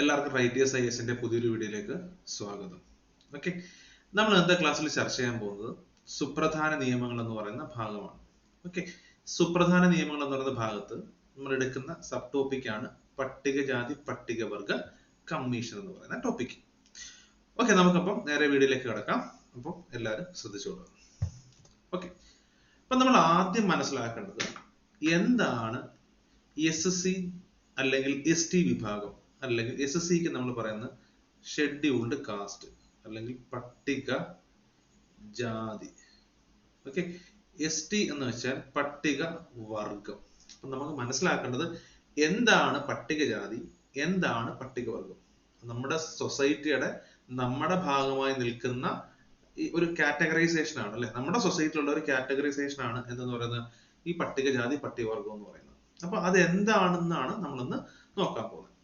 എല്ലാവർക്കും writers I എസിന്റെ പുതിയൊരു വീഡിയോയിലേക്ക് സ്വാഗതം. ഓക്കെ നമ്മൾ ഇന്നത്തെ ക്ലാസ്സിൽ ചർച്ച ചെയ്യാൻ പോകുന്നത് സുപ്രധാന നിയമങ്ങൾ എന്ന് പറയുന്ന ഭാഗമാണ്. ഓക്കെ സുപ്രധാന നിയമങ്ങൾ എന്ന് പറയുന്ന ഭാഗത്ത് നമ്മൾ എടുക്കുന്ന സബ് ടോപ്പിക്കാണ് പട്ടികജാതി പട്ടികവർഗ കമ്മീഷൻ എന്ന് പറയുന്ന ടോപ്പിക് ഓക്കെ നമുക്കപ്പം നേരെ വീഡിയോയിലേക്ക് കിടക്കാം. അപ്പോൾ എല്ലാവരും ശ്രദ്ധിച്ചോളൂ ഓക്കെ അപ്പൊ നമ്മൾ ആദ്യം മനസ്സിലാക്കേണ്ടത് എന്താണ് എസ് അല്ലെങ്കിൽ എസ് ടി വിഭാഗം? അല്ലെങ്കിൽ എസ് എസ് സിക്ക് നമ്മൾ പറയുന്ന ഷെഡ്യൂൾഡ് കാസ്റ്റ് അല്ലെങ്കിൽ പട്ടിക ജാതി. ഓക്കെ എസ് ടി എന്ന് വെച്ചാൽ പട്ടിക വർഗം. അപ്പൊ നമുക്ക് മനസ്സിലാക്കേണ്ടത് എന്താണ് പട്ടികജാതി എന്താണ് പട്ടികവർഗം നമ്മുടെ സൊസൈറ്റിയുടെ നമ്മുടെ ഭാഗമായി നിൽക്കുന്ന ഈ ഒരു കാറ്റഗറൈസേഷൻ ആണ് അല്ലെ? നമ്മുടെ സൊസൈറ്റിയിലുള്ള ഒരു കാറ്റഗറൈസേഷൻ ആണ് എന്തെന്ന് പറയുന്നത്? ഈ പട്ടികജാതി പട്ടികവർഗം എന്ന് പറയുന്നത്. അപ്പൊ അത് എന്താണെന്നാണ് നമ്മളിന്ന് നോക്കാൻ പോകുന്നത്.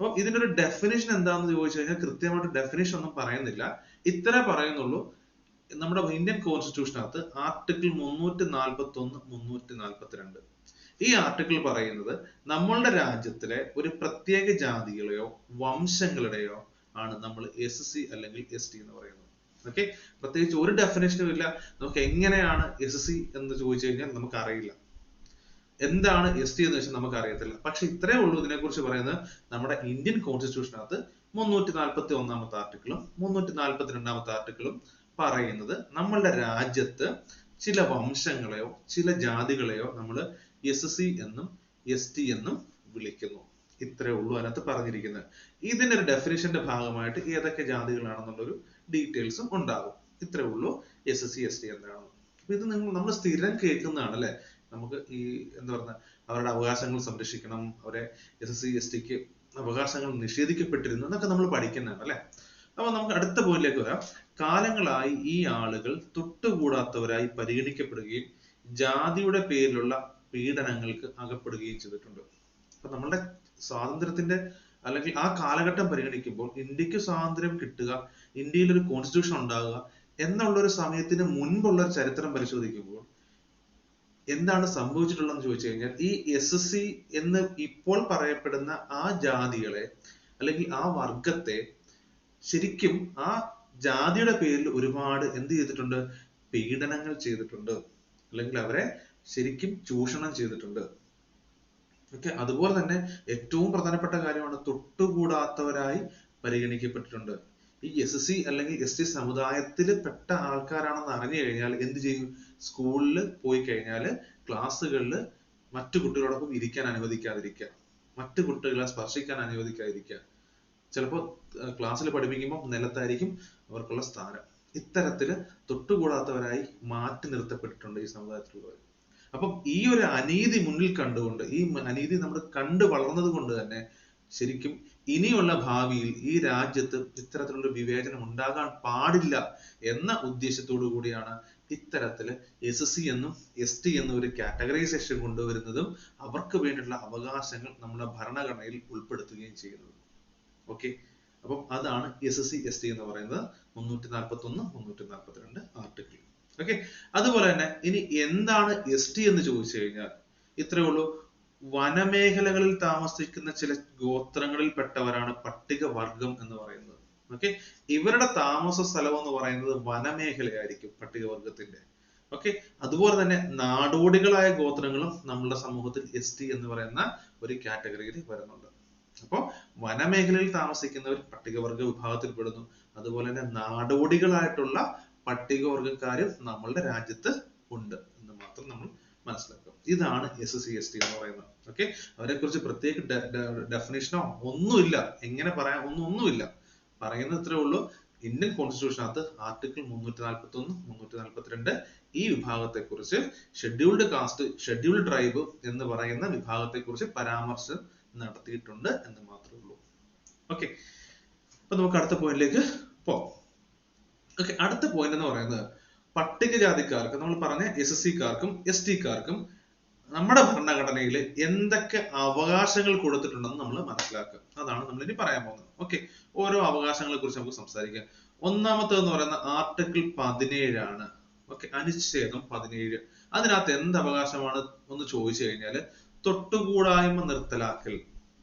അപ്പൊ ഇതിന്റെ ഒരു ഡെഫിനേഷൻ എന്താണെന്ന് ചോദിച്ചു കഴിഞ്ഞാൽ കൃത്യമായിട്ട് ഡെഫിനേഷൻ ഒന്നും പറയുന്നില്ല. ഇത്ര പറയുന്നുള്ളൂ. നമ്മുടെ ഇന്ത്യൻ കോൺസ്റ്റിറ്റ്യൂഷനകത്ത് ആർട്ടിക്കിൾ മുന്നൂറ്റി നാൽപ്പത്തി ഒന്ന് മുന്നൂറ്റി നാൽപ്പത്തി രണ്ട് ഈ ആർട്ടിക്കിൾ പറയുന്നത് നമ്മളുടെ രാജ്യത്തിലെ ഒരു പ്രത്യേക ജാതികളെയോ വംശങ്ങളുടെയോ ആണ് നമ്മൾ എസ് സി അല്ലെങ്കിൽ എസ് ടി എന്ന് പറയുന്നത്. ഓക്കെ പ്രത്യേകിച്ച് ഒരു ഡെഫിനേഷനും ഇല്ല. നമുക്ക് എങ്ങനെയാണ് എസ് സി എന്ന് ചോദിച്ചു കഴിഞ്ഞാൽ നമുക്ക് അറിയില്ല എന്താണ് എസ് ടി എന്ന് വെച്ചാൽ നമുക്ക് അറിയത്തില്ല പക്ഷെ ഇത്രേ ഉള്ളൂ ഇതിനെക്കുറിച്ച് പറയുന്നത്. നമ്മുടെ ഇന്ത്യൻ കോൺസ്റ്റിറ്റ്യൂഷനകത്ത് മുന്നൂറ്റി നാൽപ്പത്തി ഒന്നാമത്തെ ആർട്ടിക്കിളും മുന്നൂറ്റി നാൽപ്പത്തി രണ്ടാമത്തെ ആർട്ടിക്കിളും പറയുന്നത് നമ്മളുടെ രാജ്യത്ത് ചില വംശങ്ങളെയോ ചില ജാതികളെയോ നമ്മൾ എസ് സി എന്നും എസ് ടി എന്നും വിളിക്കുന്നു. ഇത്രേ ഉള്ളൂ അതിനകത്ത് പറഞ്ഞിരിക്കുന്നത്. ഇതിന്റെ ഒരു ഡെഫിനേഷന്റെ ഭാഗമായിട്ട് ഏതൊക്കെ ജാതികളാണെന്നുള്ളൊരു ഡീറ്റെയിൽസും ഉണ്ടാകും. ഇത്രേ ഉള്ളൂ S S C S T എന്താണെന്ന്. ഇത് നിങ്ങൾ നമ്മൾ സ്ഥിരം കേൾക്കുന്നതാണ് അല്ലെ നമുക്ക് ഈ എന്താ പറയുക അവരുടെ അവകാശങ്ങൾ സംരക്ഷിക്കണം അവരെ എസ് എസ് സി എസ് ടിക്ക് അവകാശങ്ങൾ നിഷേധിക്കപ്പെട്ടിരുന്നു എന്നൊക്കെ നമ്മൾ പഠിക്കുന്നതാണ് അല്ലെ? അപ്പൊ നമുക്ക് അടുത്ത പോയിന്റിലേക്ക് വരാം. കാലങ്ങളായി ഈ ആളുകൾ തൊട്ടുകൂടാത്തവരായി പരിഗണിക്കപ്പെടുകയും ജാതിയുടെ പേരിലുള്ള പീഡനങ്ങൾക്ക് അകപ്പെടുകയും ചെയ്തിട്ടുണ്ട്. അപ്പൊ നമ്മളുടെ സ്വാതന്ത്ര്യത്തിന്റെ അല്ലെങ്കിൽ ആ കാലഘട്ടം പരിഗണിക്കുമ്പോൾ ഇന്ത്യയ്ക്ക് സ്വാതന്ത്ര്യം കിട്ടുക ഇന്ത്യയിൽ ഒരു കോൺസ്റ്റിറ്റ്യൂഷൻ ഉണ്ടാകുക എന്നുള്ള ഒരു സമയത്തിന് മുൻപുള്ള ചരിത്രം പരിശോധിക്കുമ്പോൾ എന്താണ് സംഭവിച്ചിട്ടുള്ളതെന്ന് ചോദിച്ചു കഴിഞ്ഞാൽ ഈ എസ് എസ് സി എന്ന് ഇപ്പോൾ പറയപ്പെടുന്ന ആ ജാതികളെ അല്ലെങ്കിൽ ആ വർഗത്തെ ശരിക്കും ആ ജാതിയുടെ പേരിൽ ഒരുപാട് എന്ത് ചെയ്തിട്ടുണ്ട്? പീഡനങ്ങൾ ചെയ്തിട്ടുണ്ട്. അല്ലെങ്കിൽ അവരെ ശരിക്കും ചൂഷണം ചെയ്തിട്ടുണ്ട്. ഓക്കെ? അതുപോലെ തന്നെ ഏറ്റവും പ്രധാനപ്പെട്ട കാര്യമാണ് തൊട്ടുകൂടാത്തവരായി പരിഗണിക്കപ്പെട്ടിട്ടുണ്ട്. ഈ എസ് എസ് സി അല്ലെങ്കിൽ എസ് ടി സമുദായത്തിൽ പെട്ട ആൾക്കാരാണെന്ന് അറിഞ്ഞു കഴിഞ്ഞാൽ എന്ത് ചെയ്യും? സ്കൂളിൽ പോയി കഴിഞ്ഞാൽ ക്ലാസ്സുകളിൽ മറ്റു കുട്ടികളോടൊപ്പം ഇരിക്കാൻ അനുവദിക്കാതിരിക്കുക. മറ്റു കുട്ടികളെ സ്പർശിക്കാൻ അനുവദിക്കാതിരിക്കുക. ചിലപ്പോൾ ക്ലാസ്സിൽ പഠിപ്പിക്കുമ്പോൾ നിലത്തായിരിക്കും അവർക്കുള്ള സ്ഥാനം. ഇത്തരത്തിൽ തൊട്ടുകൂടാത്തവരായി മാറ്റി നിർത്തപ്പെട്ടിട്ടുണ്ട് ഈ സമുദായത്തിലുള്ളവർ അപ്പം ഈ ഒരു അനീതി മുന്നിൽ കണ്ടുകൊണ്ട് ഈ അനീതി നമ്മൾ കണ്ടു വളർന്നത് കൊണ്ട് തന്നെ ശരിക്കും ഇനിയുള്ള ഭാവിയിൽ ഈ രാജ്യത്ത് ഇത്തരത്തിലുള്ള വിവേചനം ഉണ്ടാകാൻ പാടില്ല എന്ന ഉദ്ദേശത്തോടു കൂടിയാണ് ഇത്തരത്തിൽ എസ് സി എന്നും എസ് ടി എന്നും ഒരു കാറ്റഗറൈസേഷൻ കൊണ്ടുവരുന്നതും അവർക്ക് വേണ്ടിയുള്ള അവകാശങ്ങൾ നമ്മുടെ ഭരണഘടനയിൽ ഉൾപ്പെടുത്തുകയും ചെയ്യുന്നത്. ഓക്കെ അപ്പം അതാണ് എസ് സി എസ് ടി എന്ന് പറയുന്നത് മുന്നൂറ്റി നാൽപ്പത്തി ഒന്ന് മുന്നൂറ്റി നാൽപ്പത്തി രണ്ട് ആർട്ടിക്കിൾ ഓക്കെ അതുപോലെ തന്നെ ഇനി എന്താണ് എസ് ടി എന്ന് ചോദിച്ചു കഴിഞ്ഞാൽ ഇത്രയേ ഉള്ളൂ. വനമേഖലകളിൽ താമസിക്കുന്ന ചില ഗോത്രങ്ങളിൽ പെട്ടവരാണ് പട്ടികവർഗം എന്ന് പറയുന്നത്. ഓക്കെ ഇവരുടെ താമസ സ്ഥലം എന്ന് പറയുന്നത് വനമേഖലയായിരിക്കും പട്ടികവർഗത്തിന്റെ ഓക്കെ അതുപോലെ തന്നെ നാടോടികളായ ഗോത്രങ്ങളും നമ്മുടെ സമൂഹത്തിൽ എസ് ടി എന്ന് പറയുന്ന ഒരു കാറ്റഗറിയിൽ വരുന്നുണ്ട്. അപ്പോൾ വനമേഖലയിൽ താമസിക്കുന്നവർ പട്ടികവർഗ വിഭാഗത്തിൽ പെടുന്നു അതുപോലെ തന്നെ നാടോടികളായിട്ടുള്ള പട്ടികവർഗക്കാരും നമ്മളുടെ രാജ്യത്ത് ഉണ്ട് എന്ന് മാത്രം നമ്മൾ മനസ്സിലാക്കുക ഇതാണ് S S C S T എന്ന് പറയുന്നത്. ഓക്കെ അവരെ കുറിച്ച് പ്രത്യേക ഡെഫിനേഷനോ ഒന്നുമില്ല. എങ്ങനെ പറയാൻ ഒന്നും ഒന്നുമില്ല. പറയുന്നത് ഇത്രേ ഉള്ളൂ. ഇന്ത്യൻ കോൺസ്റ്റിറ്റ്യൂഷനകത്ത് ആർട്ടിക്കിൾ മുന്നൂറ്റി നാൽപ്പത്തി ഒന്ന് മുന്നൂറ്റി നാൽപ്പത്തി രണ്ട് ഈ വിഭാഗത്തെ കുറിച്ച് ഷെഡ്യൂൾഡ് കാസ്റ്റ് ഷെഡ്യൂൾഡ് ട്രൈബ് എന്ന് പറയുന്ന വിഭാഗത്തെ കുറിച്ച് പരാമർശം നടത്തിയിട്ടുണ്ട് എന്ന് മാത്രമേ ഉള്ളൂ. ഓക്കെ അപ്പൊ നമുക്ക് അടുത്ത പോയിന്റിലേക്ക് പോകാം ഓക്കെ അടുത്ത പോയിന്റ് എന്ന് പറയുന്നത് പട്ടികജാതിക്കാർക്ക് നമ്മൾ പറഞ്ഞ എസ് എസ് സിക്കാർക്കും എസ് ടിക്കാർക്കും നമ്മുടെ ഭരണഘടനയിൽ എന്തൊക്കെ അവകാശങ്ങൾ കൊടുത്തിട്ടുണ്ടെന്ന് നമ്മൾ മനസ്സിലാക്കുക. അതാണ് നമ്മൾ ഇനി പറയാൻ പോകുന്നത്. ഓക്കെ ഓരോ അവകാശങ്ങളെ കുറിച്ച് നമുക്ക് സംസാരിക്കാം. ഒന്നാമത്തേന്ന് പറയുന്ന ആർട്ടിക്കിൾ പതിനേഴാണ്. ഓക്കെ അനുച്ഛേദം പതിനേഴ്. അതിനകത്ത് എന്ത് അവകാശമാണ് ഒന്ന് ചോദിച്ചു കഴിഞ്ഞാൽ തൊട്ടുകൂടായ്മ നിർത്തലാക്കൽ.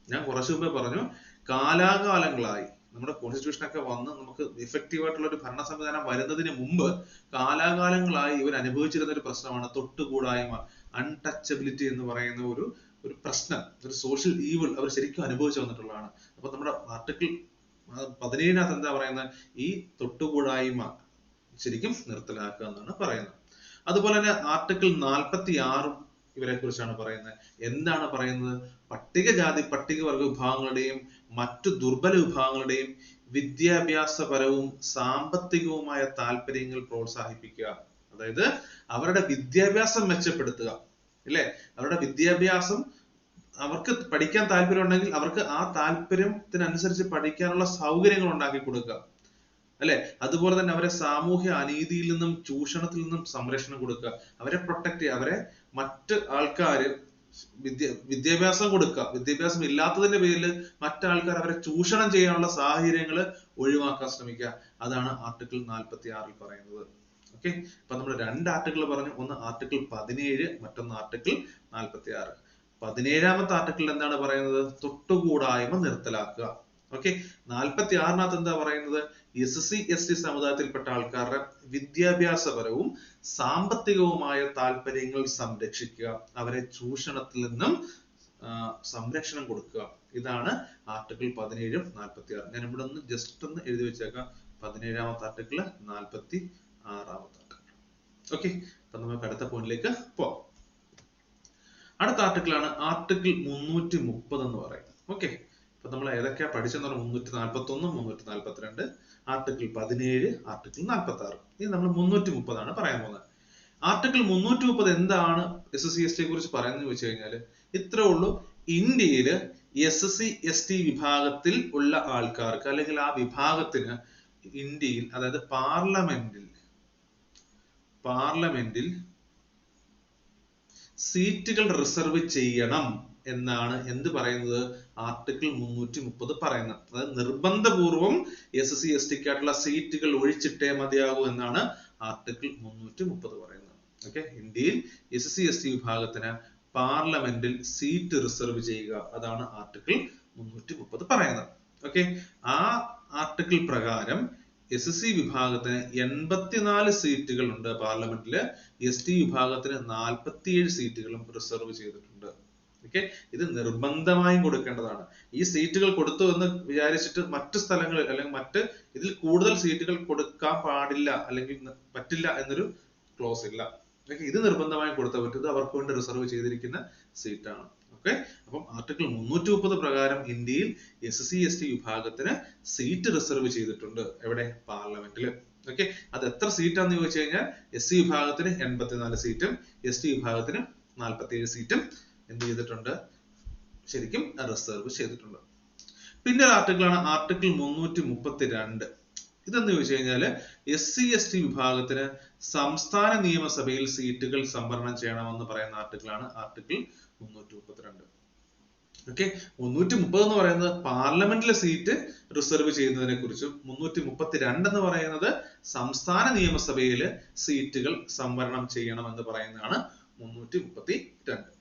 ഞാൻ കുറച്ചു മുമ്പേ പറഞ്ഞു കാലാകാലങ്ങളായി. നമ്മുടെ കോൺസ്റ്റിറ്റ്യൂഷൻ ഒക്കെ വന്ന് നമുക്ക് ഇഫക്റ്റീവ് ആയിട്ടുള്ള ഒരു ഭരണ സംവിധാനം വരുന്നതിന് മുമ്പ് കാലാകാലങ്ങളായി ഇവർ അനുഭവിച്ചിരുന്ന ഒരു പ്രശ്നമാണ് തൊട്ടുകൂടായ്മ. അൺടച്ചബിലിറ്റി എന്ന് പറയുന്ന ഒരു ഒരു പ്രശ്നം ഒരു സോഷ്യൽ ഈവൽ അവർ ശരിക്കും അനുഭവിച്ചു വന്നിട്ടുള്ളതാണ്. അപ്പൊ നമ്മുടെ ആർട്ടിക്കിൾ പതിനേഴിനകത്ത് എന്താ പറയുന്നത്? ഈ തൊട്ടുകൂടായ്മ ശരിക്കും നിർത്തലാക്കുക എന്നാണ് പറയുന്നത്. അതുപോലെ തന്നെ ആർട്ടിക്കിൾ നാൽപ്പത്തി ആറും ഇവരെ കുറിച്ചാണ് പറയുന്നത്. എന്താണ് പറയുന്നത്? പട്ടികജാതി പട്ടികവർഗ വിഭാഗങ്ങളുടെയും മറ്റു ദുർബല വിഭാഗങ്ങളുടെയും വിദ്യാഭ്യാസപരവും സാമ്പത്തികവുമായ താല്പര്യങ്ങൾ പ്രോത്സാഹിപ്പിക്കുക. അതായത് അവരുടെ വിദ്യാഭ്യാസം മെച്ചപ്പെടുത്തുക. ഇല്ലേ? അവരുടെ വിദ്യാഭ്യാസം അവർക്ക് പഠിക്കാൻ താല്പര്യം ഉണ്ടെങ്കിൽ അവർക്ക് ആ താല്പര്യത്തിനനുസരിച്ച് പഠിക്കാനുള്ള സൗകര്യങ്ങൾ ഉണ്ടാക്കി കൊടുക്കുക. അല്ലെ? അതുപോലെ തന്നെ അവരെ സാമൂഹ്യ അനീതിയിൽ നിന്നും ചൂഷണത്തിൽ നിന്നും സംരക്ഷണം കൊടുക്കുക. അവരെ പ്രൊട്ടക്ട് ചെയ്യുക. അവരെ മറ്റ് ആൾക്കാർ വിദ്യ വിദ്യാഭ്യാസം കൊടുക്കുക. വിദ്യാഭ്യാസം ഇല്ലാത്തതിന്റെ പേരിൽ മറ്റാൾക്കാർ അവരെ ചൂഷണം ചെയ്യാനുള്ള സാഹചര്യങ്ങൾ ഒഴിവാക്കാൻ ശ്രമിക്കുക. അതാണ് ആർട്ടിക്കിൾ നാൽപ്പത്തി ആറിൽ പറയുന്നത്. ഓക്കെ അപ്പൊ നമ്മൾ രണ്ട് ആർട്ടിക്കിൾ പറഞ്ഞു. ഒന്ന് ആർട്ടിക്കിൾ പതിനേഴ് മറ്റൊന്ന് ആർട്ടിക്കിൾ നാൽപ്പത്തി ആറ് പതിനേഴാമത്തെ ആർട്ടിക്കിൾ എന്താണ് പറയുന്നത്? തൊട്ടുകൂടായ്മ നിർത്തലാക്കുക. ഓക്കെ നാൽപ്പത്തി ആറിനകത്ത് എന്താ പറയുന്നത്? എസ് സി എസ് ടി സമുദായത്തിൽപ്പെട്ട ആൾക്കാരുടെ വിദ്യാഭ്യാസപരവും സാമ്പത്തികവുമായ താല്പര്യങ്ങൾ സംരക്ഷിക്കുക. അവരെ ചൂഷണത്തിൽ നിന്നും സംരക്ഷണം കൊടുക്കുക. ഇതാണ് ആർട്ടിക്കിൾ പതിനേഴും നാൽപ്പത്തി ആറും ഞാൻ ഇവിടെ ഒന്ന് ജസ്റ്റ് ഒന്ന് എഴുതി വെച്ചേക്കാം. പതിനേഴാമത്തെ ആർട്ടിക്കിൾ നാൽപ്പത്തി ആറാമത്തെ ഓക്കെ അപ്പൊ നമുക്ക് അടുത്ത പോയിന്റിലേക്ക് പോവാം. അടുത്ത ആർട്ടിക്കിൾ ആണ് ആർട്ടിക്കിൾ മുന്നൂറ്റി മുപ്പത് എന്ന് പറയുന്നത്. ഓക്കെ അപ്പൊ നമ്മൾ ഏതൊക്കെയാ പഠിച്ചെന്ന് പറഞ്ഞാൽ മുന്നൂറ്റി നാൽപ്പത്തി ഒന്ന് മുന്നൂറ്റി നാൽപ്പത്തിരണ്ട് ആർട്ടിക്കിൾ പതിനേഴ് ആർട്ടിക്കിൾ നാൽപ്പത്തി ആറ് ഇനി നമ്മൾ മുന്നൂറ്റി മുപ്പതാണ് പറയാൻ പോകുന്നത്. ആർട്ടിക്കിൾ മുന്നൂറ്റി മുപ്പത് എന്താണ് എസ് സി എസ് ടിയെ കുറിച്ച് പറയുന്നത് ചോദിച്ചു കഴിഞ്ഞാൽ ഇത്രേ ഉള്ളൂ. ഇന്ത്യയിൽ എസ് സി എസ് ടി വിഭാഗത്തിൽ ഉള്ള ആൾക്കാർക്ക് അല്ലെങ്കിൽ ആ വിഭാഗത്തിന് ഇന്ത്യയിൽ അതായത് പാർലമെന്റിൽ പാർലമെന്റിൽ സീറ്റുകൾ റിസർവ് ചെയ്യണം എന്നാണ് എന്ത് പറയുന്നത്? ആർട്ടിക്കിൾ മുന്നൂറ്റി മുപ്പത് പറയുന്നത്. അതായത് നിർബന്ധപൂർവം എസ് എസ് സി എസ് ടിക്കായിട്ടുള്ള സീറ്റുകൾ ഒഴിച്ചിട്ടേ മതിയാകൂ എന്നാണ് ആർട്ടിക്കിൾ മുന്നൂറ്റി മുപ്പത് പറയുന്നത്. ഓക്കെ ഇന്ത്യയിൽ എസ് സി എസ് ടി വിഭാഗത്തിന് പാർലമെന്റിൽ സീറ്റ് റിസർവ് ചെയ്യുക അതാണ് ആർട്ടിക്കിൾ മുന്നൂറ്റി മുപ്പത് പറയുന്നത്. ഓക്കെ ആ ആർട്ടിക്കിൾ പ്രകാരം എസ് സി വിഭാഗത്തിന് എൺപത്തിനാല് സീറ്റുകൾ ഉണ്ട് പാർലമെന്റിൽ. എസ് ടി വിഭാഗത്തിന് നാൽപ്പത്തിയേഴ് സീറ്റുകളും റിസർവ് ചെയ്തിട്ടുണ്ട്. ഓക്കെ ഇത് നിർബന്ധമായും കൊടുക്കേണ്ടതാണ്. ഈ സീറ്റുകൾ കൊടുത്തു എന്ന് വിചാരിച്ചിട്ട് മറ്റു സ്ഥലങ്ങളിൽ അല്ലെങ്കിൽ മറ്റ് ഇതിൽ കൂടുതൽ സീറ്റുകൾ കൊടുക്കാൻ പാടില്ല അല്ലെങ്കിൽ പറ്റില്ല എന്നൊരു ക്ലോസ് ഇല്ല. ഇത് നിർബന്ധമായും കൊടുത്താൽ പറ്റും. ഇത് അവർക്ക് വേണ്ടി റിസർവ് ചെയ്തിരിക്കുന്ന സീറ്റാണ്. ഓക്കെ അപ്പം ആർട്ടിക്കിൾ മുന്നൂറ്റി മുപ്പത് പ്രകാരം ഇന്ത്യയിൽ എസ് സി എസ് ടി വിഭാഗത്തിന് സീറ്റ് റിസർവ് ചെയ്തിട്ടുണ്ട് എവിടെ? പാർലമെന്റിൽ ഓക്കെ അത് എത്ര സീറ്റാന്ന് ചോദിച്ചു കഴിഞ്ഞാൽ എസ് സി വിഭാഗത്തിന് എൺപത്തിനാല് സീറ്റും എസ് ടി വിഭാഗത്തിന് നാൽപ്പത്തിയേഴ് സീറ്റും എന്ത് ചെയ്തിട്ടുണ്ട്? ശരിക്കും റിസർവ് ചെയ്തിട്ടുണ്ട്. പിന്നെ ഒരു ആർട്ടിക്കിൾ ആണ് ആർട്ടിക്കിൾ മുന്നൂറ്റി മുപ്പത്തി രണ്ട് ഇതെന്ന് ചോദിച്ചു കഴിഞ്ഞാൽ എസ് സി എസ് ടി വിഭാഗത്തിന് സംസ്ഥാന നിയമസഭയിൽ സീറ്റുകൾ സംവരണം ചെയ്യണമെന്ന് പറയുന്ന ആർട്ടിക്കിൾ ആണ് ആർട്ടിക്കിൾ മുന്നൂറ്റി മുപ്പത്തിരണ്ട് ഓക്കെ മുന്നൂറ്റി മുപ്പത് എന്ന് പറയുന്നത് പാർലമെന്റിലെ സീറ്റ് റിസർവ് ചെയ്യുന്നതിനെ കുറിച്ചും മുന്നൂറ്റി മുപ്പത്തി രണ്ട് എന്ന് പറയുന്നത് സംസ്ഥാന നിയമസഭയിൽ സീറ്റുകൾ സംവരണം ചെയ്യണം എന്ന് പറയുന്നതാണ് മുന്നൂറ്റി മുപ്പത്തി രണ്ട്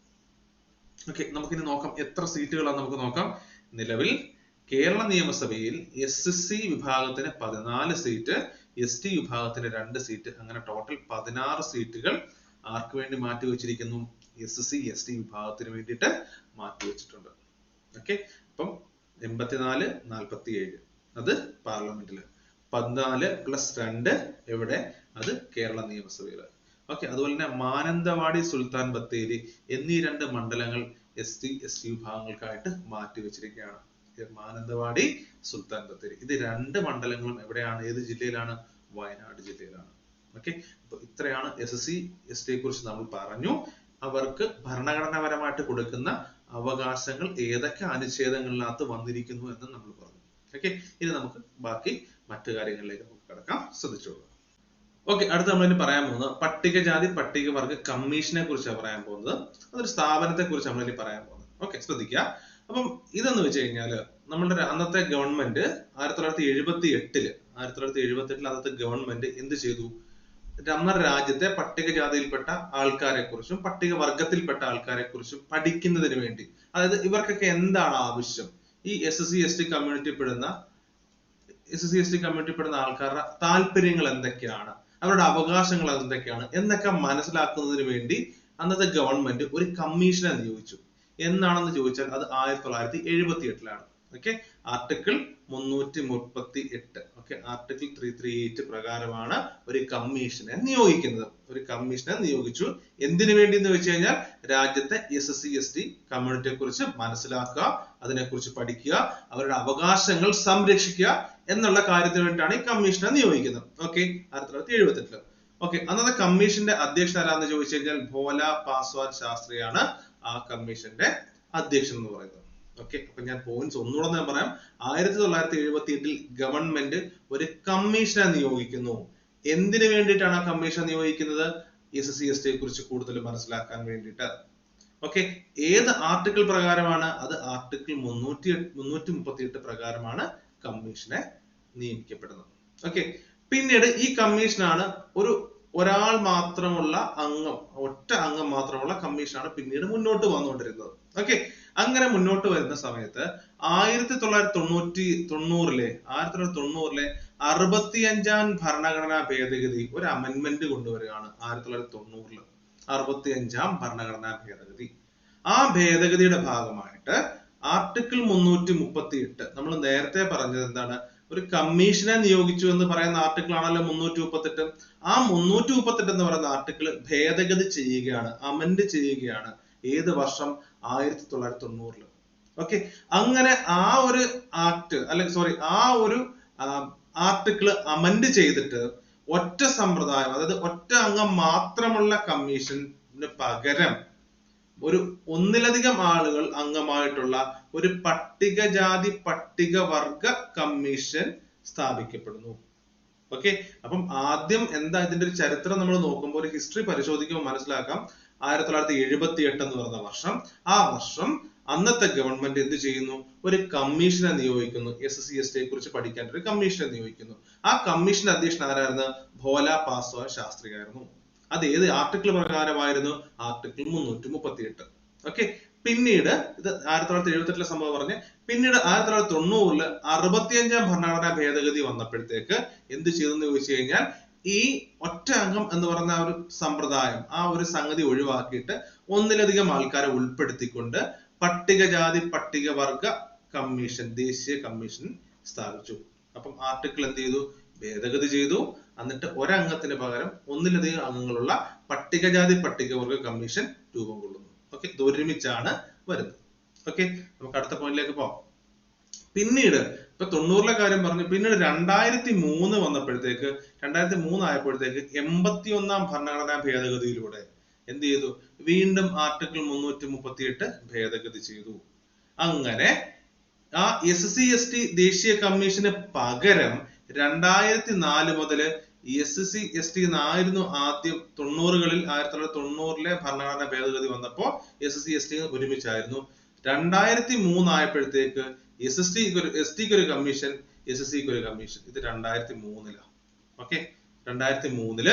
ഓക്കെ നമുക്കിനി നോക്കാം എത്ര സീറ്റുകളാണ് നമുക്ക് നോക്കാം. നിലവിൽ കേരള നിയമസഭയിൽ എസ് സി വിഭാഗത്തിന് പതിനാല് സീറ്റ് എസ് ടി വിഭാഗത്തിന് രണ്ട് സീറ്റ് അങ്ങനെ ടോട്ടൽ പതിനാറ് സീറ്റുകൾ ആർക്ക് വേണ്ടി മാറ്റി വെച്ചിരിക്കുന്നു? എസ് സി എസ് ടി വിഭാഗത്തിന് വേണ്ടിയിട്ട് മാറ്റി വെച്ചിട്ടുണ്ട്. ഓക്കെ അപ്പം എൺപത്തിനാല് നാൽപ്പത്തി ഏഴ് അത് പാർലമെന്റിൽ പതിനാല് പ്ലസ് രണ്ട് എവിടെ? അത് കേരള നിയമസഭയിൽ ഓക്കെ അതുപോലെ തന്നെ മാനന്തവാടി സുൽത്താൻ ബത്തേരി എന്നീ രണ്ട് മണ്ഡലങ്ങൾ എസ് ടി എസ് ടി വിഭാഗങ്ങൾക്കായിട്ട് മാറ്റി വെച്ചിരിക്കുകയാണ്. മാനന്തവാടി സുൽത്താൻ ബത്തേരി ഇത് രണ്ട് മണ്ഡലങ്ങളും എവിടെയാണ്? ഏത് ജില്ലയിലാണ്? വയനാട് ജില്ലയിലാണ്. ഓക്കെ അപ്പൊ ഇത്രയാണ് എസ് എസ് സി എസ് ടിയെ കുറിച്ച് നമ്മൾ പറഞ്ഞു. അവർക്ക് ഭരണഘടനാപരമായിട്ട് കൊടുക്കുന്ന അവകാശങ്ങൾ ഏതൊക്കെ അനുച്ഛേദങ്ങളിനകത്ത് വന്നിരിക്കുന്നു എന്ന് നമ്മൾ പറഞ്ഞു. ഓക്കെ ഇനി നമുക്ക് ബാക്കി മറ്റു കാര്യങ്ങളിലേക്ക് നമുക്ക് കടക്കാം. ശ്രദ്ധിച്ചോളൂ ഓക്കെ അടുത്ത നമ്മൾ ഇനി പറയാൻ പോകുന്നത് പട്ടികജാതി പട്ടികവർഗ കമ്മീഷനെ കുറിച്ചാണ് പറയാൻ പോകുന്നത്. അതൊരു സ്ഥാപനത്തെ കുറിച്ച് നമ്മൾ ഇനി പറയാൻ പോകുന്നത്. ഓക്കെ ശ്രദ്ധിക്കുക. അപ്പം ഇതെന്ന് വെച്ച് കഴിഞ്ഞാൽ നമ്മളുടെ അന്നത്തെ ഗവൺമെന്റ് ആയിരത്തി തൊള്ളായിരത്തി എഴുപത്തി എട്ടിൽ ആയിരത്തി തൊള്ളായിരത്തി എഴുപത്തി എട്ടിൽ അന്നത്തെ ഗവൺമെന്റ് എന്ത് ചെയ്തു? നമ്മുടെ രാജ്യത്തെ പട്ടികജാതിയിൽപ്പെട്ട ആൾക്കാരെ കുറിച്ചും പട്ടിക വർഗത്തിൽപ്പെട്ട ആൾക്കാരെ കുറിച്ചും പഠിക്കുന്നതിന് വേണ്ടി. അതായത് ഇവർക്കൊക്കെ എന്താണ് ആവശ്യം? ഈ S S C S T community പെടുന്ന S S C S T community പെടുന്ന ആൾക്കാരുടെ താല്പര്യങ്ങൾ എന്തൊക്കെയാണ്? അവരുടെ അവകാശങ്ങൾ എന്തൊക്കെയാണ് എന്നൊക്കെ മനസ്സിലാക്കുന്നതിന് വേണ്ടി അന്നത്തെ ഗവൺമെന്റ് ഒരു കമ്മീഷനെ നിയോഗിച്ചു. എന്നാണെന്ന് ചോദിച്ചാൽ അത് ആയിരത്തി തൊള്ളായിരത്തി എഴുപത്തി എട്ടിലാണ് ഓക്കെ ആർട്ടിക്കിൾ മുന്നൂറ്റി മുപ്പത്തി എട്ട് okay article three three eight പ്രകാരമാണ് ഒരു കമ്മീഷനെ നിയോഗിക്കുന്നത്. ഒരു കമ്മീഷനെ നിയോഗിച്ചു. എന്തിനു വേണ്ടി എന്ന് വെച്ച് കഴിഞ്ഞാൽ രാജ്യത്തെ S S C S T കമ്മ്യൂണിറ്റിയെ കുറിച്ച് മനസ്സിലാക്കുക അതിനെക്കുറിച്ച് പഠിക്കുക അവരുടെ അവകാശങ്ങൾ സംരക്ഷിക്കുക എന്നുള്ള കാര്യത്തിന് വേണ്ടിയിട്ടാണ് ഈ കമ്മീഷനെ നിയോഗിക്കുന്നത്. ഓക്കെ ആയിരത്തി തൊള്ളായിരത്തി എഴുപത്തി ഓക്കെ അന്നത്തെ കമ്മീഷന്റെ അധ്യക്ഷൻ ആരാന്ന് ചോദിച്ചു കഴിഞ്ഞാൽ ഭോല പാസ്വാൻ ശാസ്ത്രിയാണ്. ആ കമ്മീഷന്റെ അധ്യക്ഷൻ എന്ന് പറയുന്നത്. ഓക്കെ അപ്പൊ ഞാൻ പോയിന്റ്സ് ഒന്നുകൂടെ ഞാൻ പറയാം. ആയിരത്തി തൊള്ളായിരത്തി എഴുപത്തി എട്ടിൽ ഗവൺമെന്റ് ഒരു കമ്മീഷനെ നിയോഗിക്കുന്നു. എന്തിനു വേണ്ടിയിട്ടാണ് ആ കമ്മീഷൻ നിയോഗിക്കുന്നത്? എസ് സി എസ് ടിയെ കുറിച്ച് കൂടുതൽ മനസ്സിലാക്കാൻ വേണ്ടിയിട്ട്. ഓക്കെ ഏത് ആർട്ടിക്കിൾ പ്രകാരമാണ്? അത് ആർട്ടിക്കിൾ മുന്നൂറ്റി മുന്നൂറ്റി മുപ്പത്തി എട്ട് പ്രകാരമാണ് കമ്മീഷനെ നിയമിക്കപ്പെടുന്നത്. ഓക്കെ പിന്നീട് ഈ കമ്മീഷനാണ് ഒരു ഒരാൾ മാത്രമുള്ള അംഗം ഒറ്റ അംഗം മാത്രമുള്ള കമ്മീഷനാണ് പിന്നീട് മുന്നോട്ട് വന്നുകൊണ്ടിരുന്നത്. ഓക്കെ അങ്ങനെ മുന്നോട്ട് വരുന്ന സമയത്ത് ആയിരത്തി തൊള്ളായിരത്തി തൊണ്ണൂറ്റി തൊണ്ണൂറിലെ ആയിരത്തി തൊള്ളായിരത്തി തൊണ്ണൂറിലെ അറുപത്തിയഞ്ചാം ഭരണഘടനാ ഭേദഗതി ഒരു അമെന്മെന്റ് കൊണ്ടുവരികയാണ് ആയിരത്തി തൊള്ളായിരത്തി തൊണ്ണൂറിൽ അറുപത്തിയഞ്ചാം ഭരണഘടനാ ഭേദഗതി. ആ ഭേദഗതിയുടെ ഭാഗമായിട്ട് ആർട്ടിക്കിൾ മുന്നൂറ്റി മുപ്പത്തി എട്ട് നമ്മൾ നേരത്തെ പറഞ്ഞത് എന്താണ്? ഒരു കമ്മീഷനെ നിയോഗിച്ചു എന്ന് പറയുന്ന ആർട്ടിക്കിൾ ആണല്ലോ മുന്നൂറ്റി മുപ്പത്തെട്ട് ആ മുന്നൂറ്റി മുപ്പത്തെട്ട് എന്ന് പറയുന്ന ആർട്ടിക്കിൾ ഭേദഗതി ചെയ്യുകയാണ് അമെന്റ് ചെയ്യുകയാണ് ഏത് വർഷം? ആയിരത്തി തൊള്ളായിരത്തി തൊണ്ണൂറിൽ ഓക്കെ അങ്ങനെ ആ ഒരു ആക്ട് അല്ലെങ്കിൽ സോറി ആ ഒരു ആർട്ടിക്കിൾ അമെന്റ് ചെയ്തിട്ട് ഒറ്റ സമ്പ്രദായം അതായത് ഒറ്റ അംഗം മാത്രമുള്ള കമ്മീഷന് പകരം ഒരു ഒന്നിലധികം ആളുകൾ അംഗമായിട്ടുള്ള ഒരു പട്ടികജാതി പട്ടികവർഗ കമ്മീഷൻ സ്ഥാപിക്കപ്പെടുന്നു. ഓക്കെ അപ്പം ആദ്യം എന്താ ഇതിന്റെ ഒരു ചരിത്രം നമ്മൾ നോക്കുമ്പോൾ ഒരു ഹിസ്റ്ററി പരിശോധിക്കുമ്പോൾ മനസ്സിലാക്കാം. ആയിരത്തി തൊള്ളായിരത്തി എഴുപത്തി എട്ട് എന്ന് പറയുന്ന വർഷം. ആ വർഷം അന്നത്തെ ഗവൺമെന്റ് എന്ത് ചെയ്യുന്നു? ഒരു കമ്മീഷനെ നിയോഗിക്കുന്നു. എസ് സി എസ് ടിയെ കുറിച്ച് പഠിക്കാൻ ഒരു കമ്മീഷനെ നിയോഗിക്കുന്നു. ആ കമ്മീഷൻ അധ്യക്ഷൻ ആരായിരുന്നു? ഭോല പാസ്വാൻ ശാസ്ത്രി ആയിരുന്നു അത് ഏത് ആർട്ടിക്കിൾ പ്രകാരമായിരുന്നു? ആർട്ടിക്കിൾ മുന്നൂറ്റി മുപ്പത്തി എട്ട് ഓക്കെ പിന്നീട് ഇത് ആയിരത്തി തൊള്ളായിരത്തി എഴുപത്തി എട്ടിലെ സംഭവം പറഞ്ഞ് പിന്നീട് ആയിരത്തി തൊള്ളായിരത്തി തൊണ്ണൂറിൽ അറുപത്തിയഞ്ചാം ഭരണഘടനാ ഭേദഗതി വന്നപ്പോഴത്തേക്ക് എന്ത് ചെയ്തെന്ന് ചോദിച്ചു കഴിഞ്ഞാൽ ഈ ഒറ്റ അംഗം എന്ന് പറയുന്ന ആ ഒരു സമ്പ്രദായം ആ ഒരു സംഗതി ഒഴിവാക്കിയിട്ട് ഒന്നിലധികം ആൾക്കാരെ ഉൾപ്പെടുത്തിക്കൊണ്ട് പട്ടികജാതി പട്ടികവർഗ കമ്മീഷൻ ദേശീയ കമ്മീഷൻ സ്ഥാപിച്ചു. അപ്പം ആർട്ടിക്കിൾ എന്ത് ചെയ്തു? ഭേദഗതി ചെയ്തു. എന്നിട്ട് ഒരംഗത്തിന് പകരം ഒന്നിലധികം അംഗങ്ങളുള്ള പട്ടികജാതി പട്ടികവർഗ കമ്മീഷൻ രൂപം കൊള്ളുന്നു. ഓക്കെ ഇത് ഒരുമിച്ചാണ് വരുന്നത്. ഓക്കെ നമുക്ക് അടുത്ത പോയിന്റിലേക്ക് പോവാം. പിന്നീട് ഇപ്പൊ തൊണ്ണൂറിലെ കാര്യം പറഞ്ഞു പിന്നീട് രണ്ടായിരത്തി മൂന്ന് വന്നപ്പോഴത്തേക്ക് രണ്ടായിരത്തി മൂന്ന് ആയപ്പോഴത്തേക്ക് എൺപത്തി ഒന്നാം ഭരണഘടനാ ഭേദഗതിയിലൂടെ എന്ത് ചെയ്തു? വീണ്ടും ആർട്ടിക്കിൾ മുന്നൂറ്റി മുപ്പത്തി എട്ട് ഭേദഗതി ചെയ്തു. അങ്ങനെ ആ എസ് സി എസ് ടി ദേശീയ കമ്മീഷന് പകരം രണ്ടായിരത്തി നാല് മുതൽ എസ് സി എസ് ടി എന്നായിരുന്നു ആദ്യം തൊണ്ണൂറുകളിൽ ആയിരത്തി തൊള്ളായിരത്തി തൊണ്ണൂറിലെ ഭരണഘടന ഭേദഗതി വന്നപ്പോൾ എസ് സി എസ് ടി ഒരുമിച്ചായിരുന്നു. രണ്ടായിരത്തി മൂന്ന് ആയപ്പോഴത്തേക്ക് എസ് എസ് ടി എസ് ടിക്ക് ഒരു കമ്മീഷൻ എസ് എസ് സിക്ക് ഒരു കമ്മീഷൻ ഇത് രണ്ടായിരത്തി മൂന്നിലാണ് ഓക്കെ രണ്ടായിരത്തി മൂന്നിൽ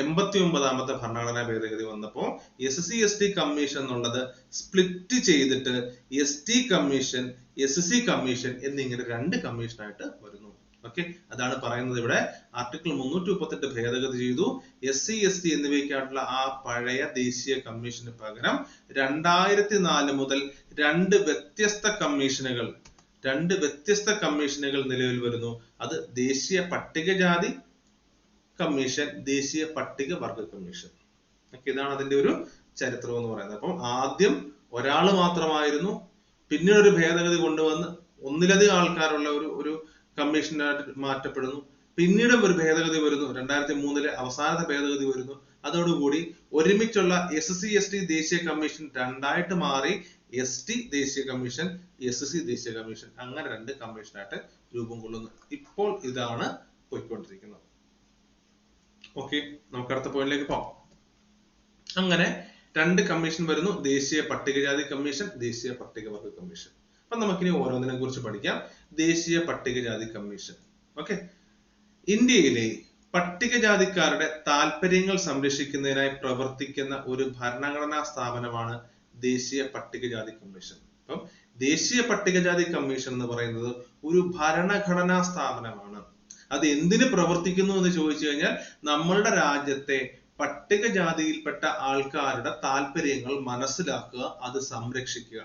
എൺപത്തി ഒമ്പതാമത്തെ ഭരണഘടനാ ഭേദഗതി വന്നപ്പോൾ S C S T commission എന്നുള്ളത് സ്പ്ലിറ്റ് ചെയ്തിട്ട് S T commission S C commission എന്നിങ്ങനെ രണ്ട് കമ്മീഷനായിട്ട് വരുന്നു. ഓക്കെ അതാണ് പറയുന്നത് ഇവിടെ. ആർട്ടിക്കിൾ മുന്നൂറ്റി മുപ്പത്തെട്ട് ഭേദഗതി ചെയ്തു. എസ് സി എസ് ടി എന്നിവയ്ക്കായിട്ടുള്ള ആ പഴയ ദേശീയ കമ്മീഷന് പകരം രണ്ടായിരത്തി നാല് മുതൽ രണ്ട് വ്യത്യസ്ത കമ്മീഷനുകൾ രണ്ട് വ്യത്യസ്ത കമ്മീഷനുകൾ നിലവിൽ വരുന്നു. അത് ദേശീയ പട്ടികജാതി കമ്മീഷൻ ദേശീയ പട്ടികവർഗ കമ്മീഷൻ. ഓക്കെ ഇതാണ് അതിന്റെ ഒരു ചരിത്രം എന്ന് പറയുന്നത്. അപ്പം ആദ്യം ഒരാൾ മാത്രമായിരുന്നു. പിന്നീട് ഒരു ഭേദഗതി കൊണ്ടുവന്ന് ഒന്നിലധികം ആൾക്കാരുള്ള ഒരു ഒരു കമ്മീഷനായിട്ട് മാറ്റപ്പെടുന്നു. പിന്നീട് ഒരു ഭേദഗതി വരുന്നു. രണ്ടായിരത്തി മൂന്നിലെ അവസാനത്തെ ഭേദഗതി വരുന്നു. അതോടുകൂടി ഒരുമിച്ചുള്ള എസ് സി എസ് ടി ദേശീയ കമ്മീഷൻ രണ്ടായിട്ട് മാറി എസ് ടി ദേശീയ കമ്മീഷൻ എസ് സി ദേശീയ കമ്മീഷൻ അങ്ങനെ രണ്ട് കമ്മീഷനായിട്ട് രൂപം കൊള്ളുന്നു. ഇപ്പോൾ ഇതാണ് പോയിക്കൊണ്ടിരിക്കുന്നത്. ഓക്കെ നമുക്ക് അടുത്ത പോയിന്റിലേക്ക് പോകാം. അങ്ങനെ രണ്ട് കമ്മീഷൻ വരുന്നു. ദേശീയ പട്ടികജാതി കമ്മീഷൻ ദേശീയ പട്ടികവർഗ കമ്മീഷൻ. അപ്പൊ നമുക്കിനി ഓരോന്നിനെ കുറിച്ച് പഠിക്കാം. ദേശീയ പട്ടികജാതി കമ്മീഷൻ. ഓക്കെ? ഇന്ത്യയിലെ പട്ടികജാതിക്കാരുടെ താല്പര്യങ്ങൾ സംരക്ഷിക്കുന്നതിനായി പ്രവർത്തിക്കുന്ന ഒരു ഭരണഘടനാ സ്ഥാപനമാണ് ദേശീയ പട്ടികജാതി കമ്മീഷൻ. അപ്പം ദേശീയ പട്ടികജാതി കമ്മീഷൻ എന്ന് പറയുന്നത് ഒരു ഭരണഘടനാ സ്ഥാപനമാണ്. അത് എന്തിന് പ്രവർത്തിക്കുന്നു എന്ന് ചോദിച്ചു കഴിഞ്ഞാൽ നമ്മളുടെ രാജ്യത്തെ പട്ടികജാതിയിൽപ്പെട്ട ആൾക്കാരുടെ താല്പര്യങ്ങൾ മനസ്സിലാക്കുക അത് സംരക്ഷിക്കുക.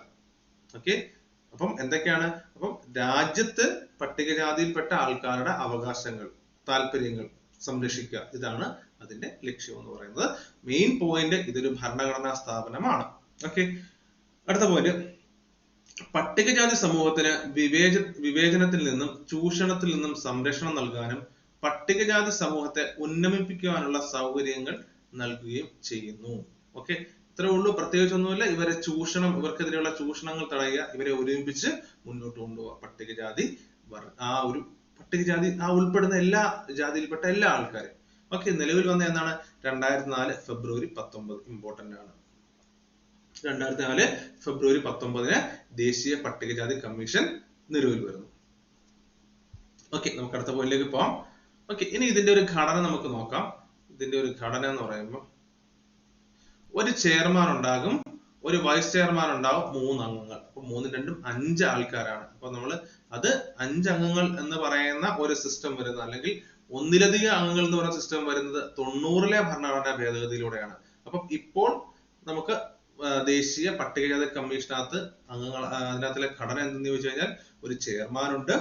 ഓക്കെ? അപ്പം എന്തൊക്കെയാണ്? അപ്പം രാജ്യത്ത് പട്ടികജാതിയിൽപ്പെട്ട ആൾക്കാരുടെ അവകാശങ്ങൾ താല്പര്യങ്ങൾ സംരക്ഷിക്കുക. ഇതാണ് അതിന്റെ ലക്ഷ്യം എന്ന് പറയുന്നത്. മെയിൻ പോയിന്റ് ഇതൊരു ഭരണഘടനാ സ്ഥാപനമാണ്. ഓക്കെ അടുത്ത പോയിന്റ് പട്ടികജാതി സമൂഹത്തിന് വിവേച വിവേചനത്തിൽ നിന്നും ചൂഷണത്തിൽ നിന്നും സംരക്ഷണം നൽകാനും പട്ടികജാതി സമൂഹത്തെ ഉന്നമിപ്പിക്കുവാനുള്ള സൗകര്യങ്ങൾ നൽകുകയും ചെയ്യുന്നു. ഓക്കെ ഇത്രേ ഉള്ളൂ. പ്രത്യേകിച്ചൊന്നുമില്ല. ഇവരെ ചൂഷണം ഇവർക്കെതിരെയുള്ള ചൂഷണങ്ങൾ തടയുക ഇവരെ ഒരുമിപ്പിച്ച് മുന്നോട്ട് കൊണ്ടുപോവുക പട്ടികജാതി ആ ഒരു പട്ടികജാതി ആ ഉൾപ്പെടുന്ന എല്ലാ ജാതിയിൽപ്പെട്ട എല്ലാ ആൾക്കാരും. ഓക്കെ നിലവിൽ വന്ന എന്നാണ് രണ്ടായിരത്തി നാല് ഫെബ്രുവരി പത്തൊമ്പത്. ഇമ്പോർട്ടന്റ് ആണ്. രണ്ടായിരത്തി നാല് ഫെബ്രുവരി പത്തൊമ്പതിന് ദേശീയ പട്ടികജാതി കമ്മീഷൻ നിലവിൽ വരുന്നു. ഓക്കെ നമുക്ക് അടുത്ത പോയിന്റിലേക്ക് പോവാം. ഓക്കെ ഇനി ഇതിന്റെ ഒരു ഘടന നമുക്ക് നോക്കാം. ഇതിന്റെ ഒരു ഘടന എന്ന് പറയുമ്പോൾ ഒരു ചെയർമാൻ ഉണ്ടാകും ഒരു വൈസ് ചെയർമാൻ ഉണ്ടാവും മൂന്ന് അംഗങ്ങൾ അപ്പൊ മൂന്ന് രണ്ടും അഞ്ച് ആൾക്കാരാണ്. അപ്പൊ നമ്മൾ അത് അഞ്ച് അംഗങ്ങൾ എന്ന് പറയുന്ന ഒരു സിസ്റ്റം വരുന്നത് അല്ലെങ്കിൽ ഒന്നിലധികം അംഗങ്ങൾ എന്ന് പറയുന്ന സിസ്റ്റം വരുന്നത് തൊണ്ണൂറിലെ ഭരണഘടനാ ഭേദഗതിയിലൂടെയാണ്. അപ്പൊ ഇപ്പോൾ നമുക്ക് ദേശീയ പട്ടികജാതി കമ്മീഷനകത്ത് അംഗങ്ങൾ അതിനകത്തിലെ ഘടന എന്തെന്ന് ചോദിച്ചു കഴിഞ്ഞാൽ ഒരു ചെയർമാൻ ഉണ്ട്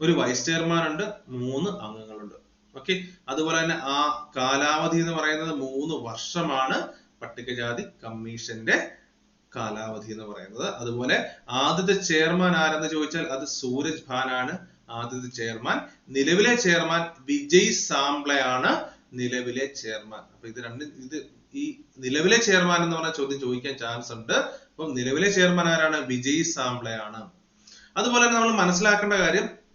ഒരു വൈസ് ചെയർമാൻ ഉണ്ട് മൂന്ന് അംഗങ്ങളുണ്ട്. ഓക്കെ അതുപോലെ തന്നെ ആ കാലാവധി എന്ന് പറയുന്നത് മൂന്ന് വർഷമാണ് പട്ടികജാതി കമ്മീഷന്റെ കാലാവധി എന്ന് പറയുന്നത്. അതുപോലെ ആദ്യത്തെ ചെയർമാൻ ആരെന്ന് ചോദിച്ചാൽ അത് സൂരജ് ഭാൻ ആണ് ആദ്യത്തെ ചെയർമാൻ. നിലവിലെ ചെയർമാൻ വിജയ് സാംബ്ലയാണ് നിലവിലെ ചെയർമാൻ. അപ്പൊ ഇത് രണ്ട് ഇത് ഈ നിലവിലെ ചെയർമാൻ എന്ന് പറഞ്ഞ ചോദ്യം ചോദിക്കാൻ ചാൻസ് ഉണ്ട്. അപ്പം നിലവിലെ ചെയർമാൻ ആരാണ്? വിജയ് സാംബ്ലയാണ്. അതുപോലെ തന്നെ നമ്മൾ മനസ്സിലാക്കേണ്ട കാര്യം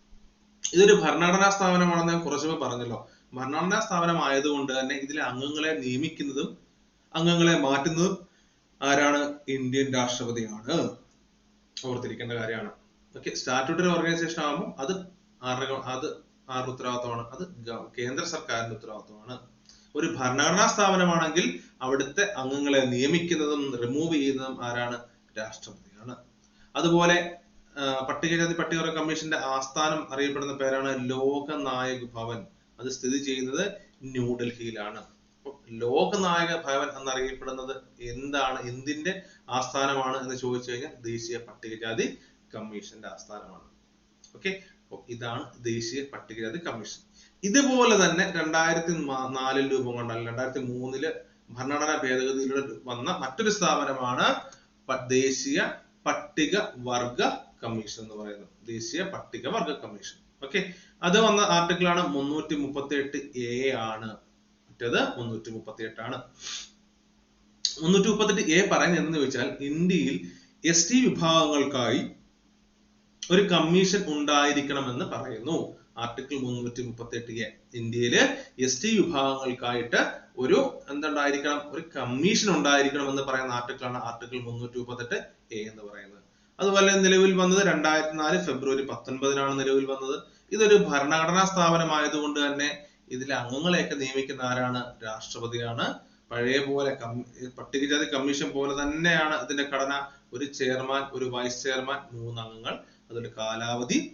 ഇതൊരു ഭരണഘടനാ സ്ഥാപനമാണെന്ന് ഞാൻ കുറച്ചു പറഞ്ഞല്ലോ. ഭരണഘടനാ സ്ഥാപനം ആയതുകൊണ്ട് തന്നെ ഇതിലെ അംഗങ്ങളെ നിയമിക്കുന്നതും അംഗങ്ങളെ മാറ്റുന്നതും ആരാണ്? ഇന്ത്യൻ രാഷ്ട്രപതിയാണ്. ഓർത്തിരിക്കേണ്ട കാര്യമാണ്. ഓക്കെ സ്റ്റാറ്റ്യൂട്ടറി ഓർഗനൈസേഷൻ ആകുമ്പോൾ അത് ആരുടെ അത് ആരുടെ ഉത്തരവാദിത്തമാണ്? അത് കേന്ദ്ര സർക്കാരിന്റെ ഉത്തരവാദിത്തമാണ്. ഒരു ഭരണഘടനാ സ്ഥാപനമാണെങ്കിൽ അവിടുത്തെ അംഗങ്ങളെ നിയമിക്കുന്നതും റിമൂവ് ചെയ്യുന്നതും ആരാണ്? രാഷ്ട്രപതിയാണ്. അതുപോലെ പട്ടികജാതി പട്ടികവർഗ കമ്മീഷന്റെ ആസ്ഥാനം അറിയപ്പെടുന്ന പേരാണ് ലോകനായക് ഭവൻ. അത് സ്ഥിതി ചെയ്യുന്നത് ന്യൂഡൽഹിയിലാണ്. ലോകനായക ഭവൻ എന്നറിയപ്പെടുന്നത് എന്താണ് എന്തിന്റെ ആസ്ഥാനമാണ് എന്ന് ചോദിച്ചു കഴിഞ്ഞാൽ ദേശീയ പട്ടികജാതി കമ്മീഷന്റെ ആസ്ഥാനമാണ്. ഓക്കെ? ഇതാണ് ദേശീയ പട്ടികജാതി കമ്മീഷൻ. ഇതുപോലെ തന്നെ രണ്ടായിരത്തി നാലിൽ രൂപം കൊണ്ട രണ്ടായിരത്തി മൂന്നിൽ ഭരണഘടനാ ഭേദഗതിയിലൂടെ വന്ന മറ്റൊരു സ്ഥാപനമാണ് ദേശീയ പട്ടിക വർഗ കമ്മീഷൻ എന്ന് പറയുന്നത്. ദേശീയ പട്ടിക വർഗ കമ്മീഷൻ ഓക്കെ അത് വന്ന ആർട്ടിക്കിൾ ആണ് മുന്നൂറ്റി മുപ്പത്തി എട്ട് എ ആണ്. മറ്റേത് മുന്നൂറ്റി മുപ്പത്തി എട്ടാണ് മുന്നൂറ്റി മുപ്പത്തെട്ട് എ പറയുന്നത് എന്തെന്ന് ചോദിച്ചാൽ ഇന്ത്യയിൽ എസ് ടി വിഭാഗങ്ങൾക്കായി ഒരു കമ്മീഷൻ ഉണ്ടായിരിക്കണമെന്ന് പറയുന്നു. ആർട്ടിക്കിൾ മുന്നൂറ്റി മുപ്പത്തി എട്ട് എ ഇന്ത്യയിൽ എസ് ടി വിഭാഗങ്ങൾക്കായിട്ട് ഒരു എന്തുണ്ടായിരിക്കണം? ഒരു കമ്മീഷൻ ഉണ്ടായിരിക്കണം എന്ന് പറയുന്ന ആർട്ടിക്കിൾ ആണ് ആർട്ടിക്കിൾ മുന്നൂറ്റി മുപ്പത്തെട്ട് എ എന്ന് പറയുന്നത്. അതുപോലെ നിലവിൽ വന്നത് രണ്ടായിരത്തി നാല് ഫെബ്രുവരി പത്തൊൻപതിനാണ് നിലവിൽ വന്നത്. ഇതൊരു ഭരണഘടനാ സ്ഥാപനമായതുകൊണ്ട് തന്നെ ഇതിലെ അംഗങ്ങളെയൊക്കെ നിയമിക്കുന്ന ആരാണ്? രാഷ്ട്രപതിയാണ്. പഴയ പോലെ പട്ടികജാതി കമ്മീഷൻ പോലെ തന്നെയാണ് ഇതിന്റെ ഘടന. ഒരു ചെയർമാൻ ഒരു വൈസ് ചെയർമാൻ മൂന്ന് അംഗങ്ങൾ അതിന്റെ കാലാവധി.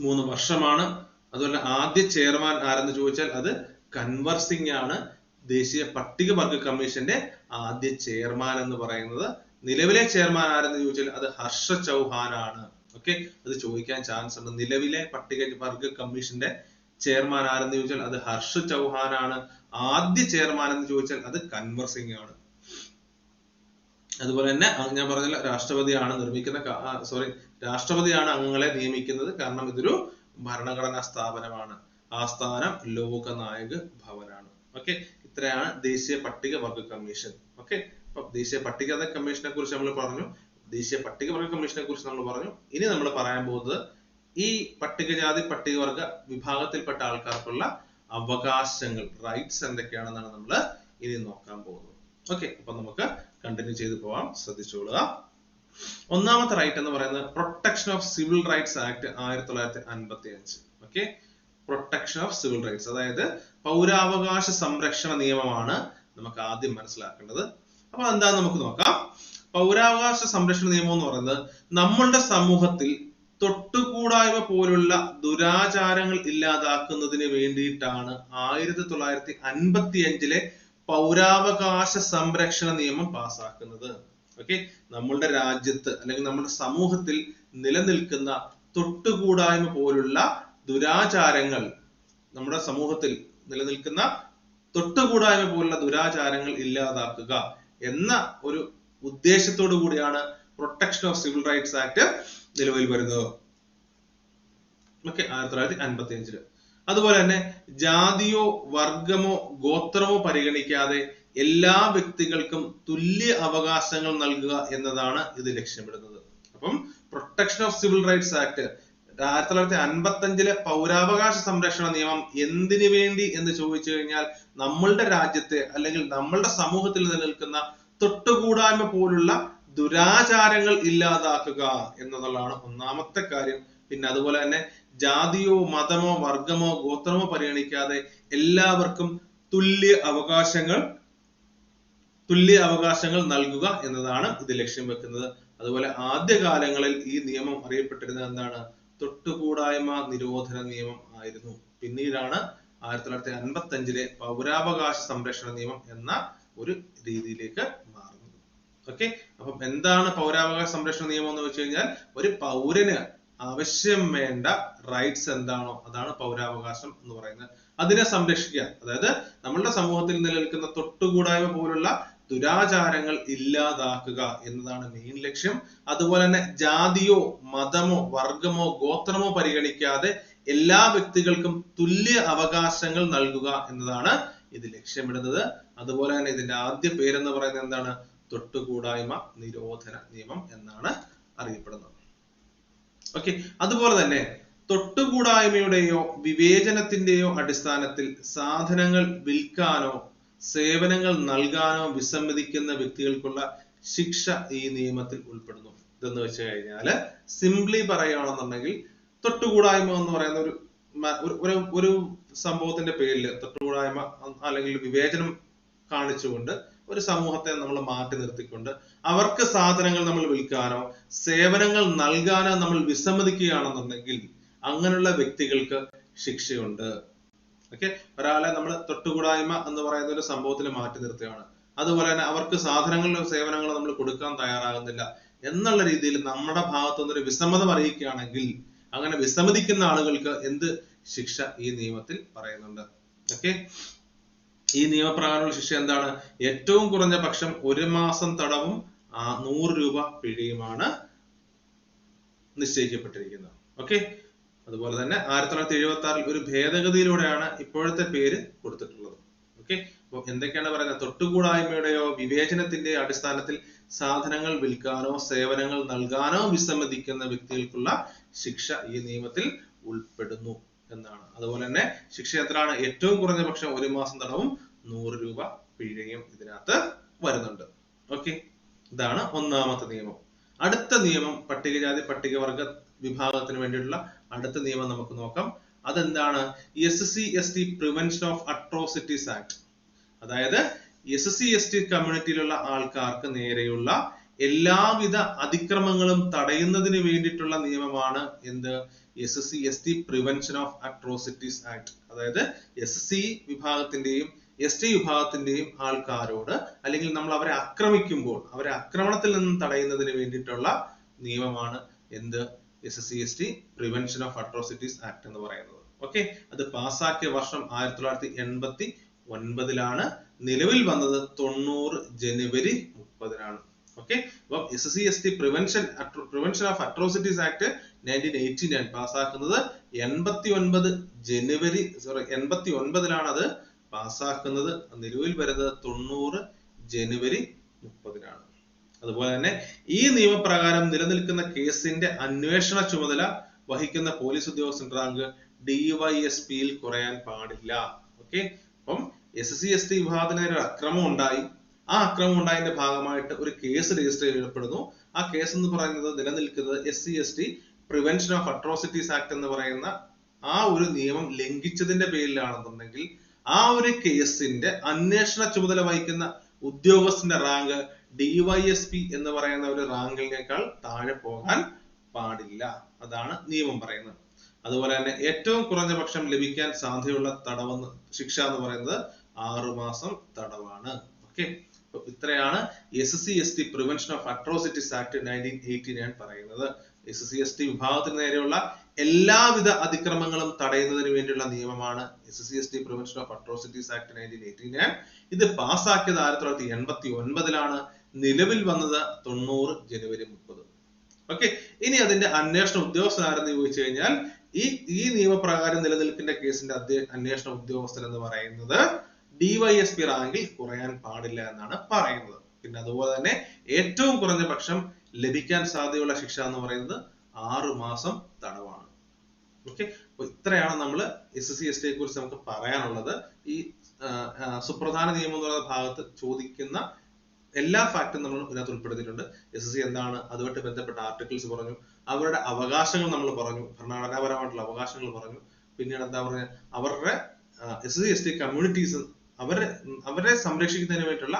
മൂന്ന് വർഷമാണ്. അതുപോലെ ആദ്യ ചെയർമാൻ ആരെന്ന് ചോദിച്ചാൽ അത് കൻവർ സിംഗ് ആണ്. ദേശീയ പട്ടികവർഗ കമ്മീഷന്റെ ആദ്യ ചെയർമാൻ എന്ന് പറയുന്നത് നിലവിലെ ചെയർമാൻ ആരെന്ന് ചോദിച്ചാൽ അത് ഹർഷ ചൗഹാൻ ആണ് ഓക്കെ അത് ചോദിക്കാൻ ചാൻസ് ഉണ്ട്. നിലവിലെ പട്ടിക വർഗ കമ്മീഷന്റെ ചെയർമാൻ ആരെന്ന് ചോദിച്ചാൽ അത് ഹർഷ ചൗഹാൻ ആണ് ആദ്യ ചെയർമാൻ എന്ന് ചോദിച്ചാൽ അത് കൻവർ സിംഗ് ആണ്. അതുപോലെ തന്നെ ഞാൻ പറഞ്ഞല്ലോ രാഷ്ട്രപതിയാണ് നിർമ്മിക്കുന്ന സോറി രാഷ്ട്രപതിയാണ് അംഗങ്ങളെ നിയമിക്കുന്നത്. കാരണം ഇതൊരു ഭരണഘടനാ സ്ഥാപനമാണ്. ആസ്ഥാനം ലോകനായക് ഭവനാണ്. ഓക്കെ ഇത്രയാണ് ദേശീയ പട്ടിക വർഗ കമ്മീഷൻ. ഓക്കെ? അപ്പൊ ദേശീയ പട്ടികവർഗ കമ്മീഷനെ കുറിച്ച് നമ്മൾ പറഞ്ഞു. ദേശീയ പട്ടികവർഗ കമ്മീഷനെ കുറിച്ച് നമ്മൾ പറഞ്ഞു. ഇനി നമ്മൾ പറയാൻ പോകുന്നത് ഈ പട്ടികജാതി പട്ടികവർഗ വിഭാഗത്തിൽപ്പെട്ട ആൾക്കാർക്കുള്ള അവകാശങ്ങൾ റൈറ്റ്സ് എന്തൊക്കെയാണെന്നാണ് നമ്മൾ ഇനി നോക്കാൻ പോകുന്നത്. ഓക്കെ? അപ്പൊ നമുക്ക് കണ്ടിന്യൂ ചെയ്തു പോവാം. ശ്രദ്ധിച്ചോളുക ഒന്നാമത്തെ റൈറ്റ് എന്ന് പറയുന്നത് protection of civil rights act ആയിരത്തി തൊള്ളായിരത്തി അൻപത്തി അഞ്ച് okay? Protection of civil rights അതായത് പൗരാവകാശ സംരക്ഷണ നിയമമാണ് നമുക്ക് ആദ്യം മനസ്സിലാക്കേണ്ടത്. അപ്പൊ എന്താന്ന് നമുക്ക് നോക്കാം. പൗരാവകാശ സംരക്ഷണ നിയമം എന്ന് പറയുന്നത് നമ്മളുടെ സമൂഹത്തിൽ തൊട്ടുകൂടായ്മ പോലുള്ള ദുരാചാരങ്ങൾ ഇല്ലാതാക്കുന്നതിന് വേണ്ടിയിട്ടാണ് ആയിരത്തി തൊള്ളായിരത്തി അൻപത്തി അഞ്ചിലെ പൗരാവകാശ സംരക്ഷണ നിയമം പാസാക്കുന്നത് ഓക്കെ? നമ്മളുടെ രാജ്യത്ത് അല്ലെങ്കിൽ നമ്മുടെ സമൂഹത്തിൽ നിലനിൽക്കുന്ന തൊട്ടുകൂടായ്മ പോലുള്ള ദുരാചാരങ്ങൾ നമ്മുടെ സമൂഹത്തിൽ നിലനിൽക്കുന്ന തൊട്ടുകൂടായ്മ പോലുള്ള ദുരാചാരങ്ങൾ ഇല്ലാതാക്കുക എന്ന ഒരു ഉദ്ദേശത്തോടു കൂടിയാണ് protection of civil rights act നിലവിൽ വരുന്നത്. ഓക്കെ ആയിരത്തി തൊള്ളായിരത്തി അൻപത്തി അഞ്ചിൽ അതുപോലെ തന്നെ ജാതിയോ വർഗമോ ഗോത്രമോ പരിഗണിക്കാതെ എല്ലാ വ്യക്തികൾക്കും തുല്യ അവകാശങ്ങൾ നൽകുക എന്നതാണ് ഇത് ലക്ഷ്യമിടുന്നത്. അപ്പം protection of civil rights act ആയിരത്തി തൊള്ളായിരത്തി അൻപത്തി അഞ്ചിലെ പൗരാവകാശ സംരക്ഷണ നിയമം എന്തിനു വേണ്ടി എന്ന് ചോദിച്ചു കഴിഞ്ഞാൽ നമ്മളുടെ രാജ്യത്തെ അല്ലെങ്കിൽ നമ്മളുടെ സമൂഹത്തിൽ നിലനിൽക്കുന്ന തൊട്ടുകൂടായ്മ പോലുള്ള ദുരാചാരങ്ങൾ ഇല്ലാതാക്കുക എന്നതുള്ളതാണ് ഒന്നാമത്തെ കാര്യം. പിന്നെ അതുപോലെ തന്നെ ജാതിയോ മതമോ വർഗമോ ഗോത്രമോ പരിഗണിക്കാതെ എല്ലാവർക്കും തുല്യ അവകാശങ്ങൾ തുല്യ അവകാശങ്ങൾ നൽകുക എന്നതാണ് ഇത് ലക്ഷ്യം വെക്കുന്നത്. അതുപോലെ ആദ്യകാലങ്ങളിൽ ഈ നിയമം അറിയപ്പെട്ടിരുന്നത് എന്താണ്? തൊട്ടുകൂടായ്മ നിരോധന നിയമം ആയിരുന്നു. പിന്നീടാണ് ആയിരത്തി തൊള്ളായിരത്തി അൻപത്തി അഞ്ചിലെ പൗരാവകാശ സംരക്ഷണ നിയമം എന്ന ഒരു രീതിയിലേക്ക് മാറുന്നത്. ഓക്കെ? അപ്പം എന്താണ് പൗരാവകാശ സംരക്ഷണ നിയമം എന്ന് വെച്ച് കഴിഞ്ഞാൽ ഒരു പൗരന് ആവശ്യം വേണ്ട റൈറ്റ്സ് എന്താണോ അതാണ് പൗരാവകാശം എന്ന് പറയുന്നത്. അതിനെ സംരക്ഷിക്കുക. അതായത് നമ്മളുടെ സമൂഹത്തിൽ നിലനിൽക്കുന്ന തൊട്ടുകൂടായ്മ പോലുള്ള ദുരാചാരങ്ങൾ ഇല്ലാതാക്കുക എന്നതാണ് മെയിൻ ലക്ഷ്യം. അതുപോലെ തന്നെ ജാതിയോ മതമോ വർഗമോ ഗോത്രമോ പരിഗണിക്കാതെ എല്ലാ വ്യക്തികൾക്കും തുല്യ അവകാശങ്ങൾ നൽകുക എന്നതാണ് ഇത് ലക്ഷ്യമിടുന്നത്. അതുപോലെ തന്നെ ഇതിന്റെ ആദ്യ പേരെന്ന് പറയുന്നത് എന്താണ്? തൊട്ടുകൂടായ്മ നിരോധന നിയമം എന്നാണ് അറിയപ്പെടുന്നത്. ഓക്കെ അതുപോലെ തന്നെ തൊട്ടുകൂടായ്മയുടെയോ വിവേചനത്തിന്റെയോ അടിസ്ഥാനത്തിൽ സാധനങ്ങൾ വിൽക്കാനോ സേവനങ്ങൾ നൽകാനോ വിസമ്മതിക്കുന്ന വ്യക്തികൾക്കുള്ള ശിക്ഷ ഈ നിയമത്തിൽ ഉൾപ്പെടുന്നു. ഇതെന്ന് വെച്ച് കഴിഞ്ഞാൽ സിംപ്ലി പറയുകയാണെന്നുണ്ടെങ്കിൽ തൊട്ടുകൂടായ്മ എന്ന് പറയുന്ന ഒരു ഒരു- ഒരു സംഭവത്തിന്റെ പേരിൽ തൊട്ടുകൂടായ്മ അല്ലെങ്കിൽ വിവേചനം കാണിച്ചുകൊണ്ട് ഒരു സമൂഹത്തെ നമ്മൾ മാറ്റി നിർത്തിക്കൊണ്ട് അവർക്ക് സാധനങ്ങൾ നമ്മൾ വിൽക്കാനോ സേവനങ്ങൾ നൽകാനോ നമ്മൾ വിസമ്മതിക്കുകയാണെന്നുണ്ടെങ്കിൽ അങ്ങനെയുള്ള വ്യക്തികൾക്ക് ശിക്ഷയുണ്ട്. ഓക്കെ ഒരാളെ നമ്മൾ തൊട്ടുകൂടായ്മ എന്ന് പറയുന്ന ഒരു സംഭവത്തിൽ മാറ്റി നിർത്തുകയാണ്. അതുപോലെ തന്നെ അവർക്ക് സാധനങ്ങളിലോ സേവനങ്ങളോ നമ്മൾ കൊടുക്കാൻ തയ്യാറാകുന്നില്ല എന്നുള്ള രീതിയിൽ നമ്മുടെ ഭാഗത്തു നിന്നൊരു വിസമ്മതം അറിയിക്കുകയാണെങ്കിൽ അങ്ങനെ വിസമ്മതിക്കുന്ന ആളുകൾക്ക് എന്ത് ശിക്ഷ ഈ നിയമത്തിൽ പറയുന്നുണ്ട്? ഓക്കെ ഈ നിയമപ്രകാരമുള്ള ശിക്ഷ എന്താണ്? ഏറ്റവും കുറഞ്ഞ പക്ഷം ഒരു മാസം തടവും നൂറ് രൂപ പിഴയുമാണ് നിശ്ചയിക്കപ്പെട്ടിരിക്കുന്നത്. ഓക്കെ അതുപോലെ തന്നെ ആയിരത്തി തൊള്ളായിരത്തി എഴുപത്തി ആറിൽ ഒരു ഭേദഗതിയിലൂടെയാണ് ഇപ്പോഴത്തെ പേര് കൊടുത്തിട്ടുള്ളത്. ഓക്കെ അപ്പൊ എന്തൊക്കെയാണ് പറയുന്നത്? തൊട്ടുകൂടായ്മയുടെയോ വിവേചനത്തിന്റെ അടിസ്ഥാനത്തിൽ സാധനങ്ങൾ വിൽക്കാനോ സേവനങ്ങൾ നൽകാനോ വിസമ്മതിക്കുന്ന വ്യക്തികൾക്കുള്ള ശിക്ഷ ഈ നിയമത്തിൽ ഉൾപ്പെടുന്നു എന്നാണ്. അതുപോലെ തന്നെ ശിക്ഷ എത്രയാണ് ഏറ്റവും കുറഞ്ഞ പക്ഷം ഒരു മാസം തടവും നൂറ് രൂപ പിഴയും ഇതിനകത്ത് വരുന്നുണ്ട്. ഓക്കെ ഇതാണ് ഒന്നാമത്തെ നിയമം. അടുത്ത നിയമം പട്ടികജാതി പട്ടികവർഗ വിഭാഗത്തിന് വേണ്ടിയിട്ടുള്ള അടുത്ത നിയമം നമുക്ക് നോക്കാം. അതെന്താണ്? S C S T prevention of atrocities act അതായത് എസ് സി എസ് ടി കമ്മ്യൂണിറ്റിയിലുള്ള ആൾക്കാർക്ക് നേരെയുള്ള എല്ലാവിധ അതിക്രമങ്ങളും തടയുന്നതിന് വേണ്ടിയിട്ടുള്ള നിയമമാണ് എന്ത്? S C S T prevention of atrocities act അതായത് എസ് സി വിഭാഗത്തിന്റെയും എസ് ടി വിഭാഗത്തിന്റെയും ആൾക്കാരോട് അല്ലെങ്കിൽ നമ്മൾ അവരെ ആക്രമിക്കുമ്പോൾ അവരെ ആക്രമണത്തിൽ നിന്നും തടയുന്നതിന് വേണ്ടിയിട്ടുള്ള നിയമമാണ് എന്ത്? S C S T prevention of atrocities act എന്ന് പറയുന്നത്. ഓക്കെ അത് പാസ്സാക്കിയ വർഷം ആയിരത്തി തൊള്ളായിരത്തി എൺപത്തി ഒൻപതിലാണ് നിലവിൽ വന്നത് തൊണ്ണൂറ് ജനുവരി മുപ്പതിനാണ്. ഓക്കെ അപ്പം S C S T prevention prevention of atrocities act nineteen eighty nine പാസ്സാക്കുന്നത് എൺപത്തി ഒൻപത് ജനുവരി സോറി എൺപത്തി ഒൻപതിലാണ് അത് പാസ്സാക്കുന്നത്. നിലവിൽ വരുന്നത് തൊണ്ണൂറ് ജനുവരി മുപ്പതിനാണ്. അതുപോലെ തന്നെ ഈ നിയമപ്രകാരം നിലനിൽക്കുന്ന കേസിന്റെ അന്വേഷണ ചുമതല വഹിക്കുന്ന പോലീസ് ഉദ്യോഗസ്ഥൻ റാങ്ക് ഡിവൈഎസ്പിയിൽ കുറയാൻ പാടില്ല. ഓക്കെ അപ്പം എസ് സി എസ് ടി വിഭാഗത്തിന് ഒരു അക്രമം ഉണ്ടായി. ആ അക്രമം ഉണ്ടായതിന്റെ ഭാഗമായിട്ട് ഒരു കേസ് രജിസ്റ്റർ ചെയ്യപ്പെടുന്നു. ആ കേസ് എന്ന് പറയുന്നത് നിലനിൽക്കുന്നത് S C S T prevention of atrocities act എന്ന് പറയുന്ന ആ ഒരു നിയമം ലംഘിച്ചതിന്റെ പേരിലാണെന്നുണ്ടെങ്കിൽ ആ ഒരു കേസിന്റെ അന്വേഷണ ചുമതല വഹിക്കുന്ന ഉദ്യോഗസ്ഥന്റെ റാങ്ക് ഡിവൈഎസ്പി എന്ന് പറയുന്ന ഒരു റാങ്കിനേക്കാൾ താഴെ പോകാൻ പാടില്ല. അതാണ് നിയമം പറയുന്നത്. അതുപോലെ തന്നെ ഏറ്റവും കുറഞ്ഞ പക്ഷം ലഭിക്കാൻ സാധ്യതയുള്ള തടവെന്ന് ശിക്ഷ എന്ന് പറയുന്നത് ആറു മാസം തടവാണ്. ഓക്കെ ഇത്രയാണ് S C S T prevention of atrocities act nineteen eighty nine പറയുന്നത്. എസ് സി എസ് ടി വിഭാഗത്തിന് നേരെയുള്ള എല്ലാവിധ അതിക്രമങ്ങളും തടയുന്നതിന് വേണ്ടിയുള്ള നിയമമാണ് S C S T prevention of atrocities act nineteen eighty nine ഇത് പാസ്സാക്കിയത് ആയിരത്തി തൊള്ളായിരത്തി എൺപത്തി ഒൻപതിലാണ്. നിലവിൽ വന്നത് തൊണ്ണൂറ് ജനുവരി മുപ്പത്. ഓക്കെ ഇനി അതിന്റെ അന്വേഷണ ഉദ്യോഗസ്ഥൻ ആരെന്ന് ചോദിച്ചു കഴിഞ്ഞാൽ ഈ ഈ നിയമപ്രകാരം നിലനിൽക്കുന്ന കേസിന്റെ അന്വേഷണ ഉദ്യോഗസ്ഥൻ എന്ന് പറയുന്നത് ഡിവൈഎസ്പി റാങ്കിൽ കുറയാൻ പാടില്ല എന്നാണ് പറയുന്നത്. പിന്നെ അതുപോലെ തന്നെ ഏറ്റവും കുറഞ്ഞ പക്ഷം ലഭിക്കാൻ സാധ്യതയുള്ള ശിക്ഷ എന്ന് പറയുന്നത് ആറു മാസം തടവാണ്. ഓക്കെ അപ്പൊ ഇത്രയാണ് നമ്മൾ എസ് സി എസ് ടിയെ കുറിച്ച് നമുക്ക് പറയാനുള്ളത്. ഈ സുപ്രധാന നിയമം എന്ന് പറയുന്ന ഭാഗത്ത് ചോദിക്കുന്ന എല്ലാ ഫാക്ടും നമ്മൾ ഇതിനകത്ത് ഉൾപ്പെടുത്തിയിട്ടുണ്ട്. എസ് എസ് സി എന്താണ്? അതുമായിട്ട് ബന്ധപ്പെട്ട ആർട്ടിക്കിൾസ് പറഞ്ഞു. അവരുടെ അവകാശങ്ങൾ നമ്മൾ പറഞ്ഞു. ഭരണഘടനാപരമായിട്ടുള്ള അവകാശങ്ങൾ പറഞ്ഞു. പിന്നീട് എന്താ പറഞ്ഞ? അവരുടെ S C S T communities അവരെ അവരെ സംരക്ഷിക്കുന്നതിന് വേണ്ടിയിട്ടുള്ള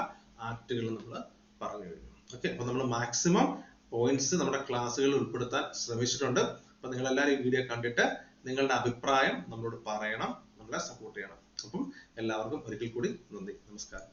ആക്ടുകൾ നമ്മൾ പറഞ്ഞു കഴിഞ്ഞു. ഓക്കെ അപ്പൊ നമ്മൾ മാക്സിമം പോയിന്റ്സ് നമ്മുടെ ക്ലാസ്സുകളിൽ ഉൾപ്പെടുത്താൻ ശ്രമിച്ചിട്ടുണ്ട്. അപ്പൊ നിങ്ങൾ എല്ലാവരും ഈ വീഡിയോ കണ്ടിട്ട് നിങ്ങളുടെ അഭിപ്രായം നമ്മളോട് പറയണം. നമ്മളെ സപ്പോർട്ട് ചെയ്യണം. അപ്പം എല്ലാവർക്കും ഒരിക്കൽ കൂടി നന്ദി. നമസ്കാരം.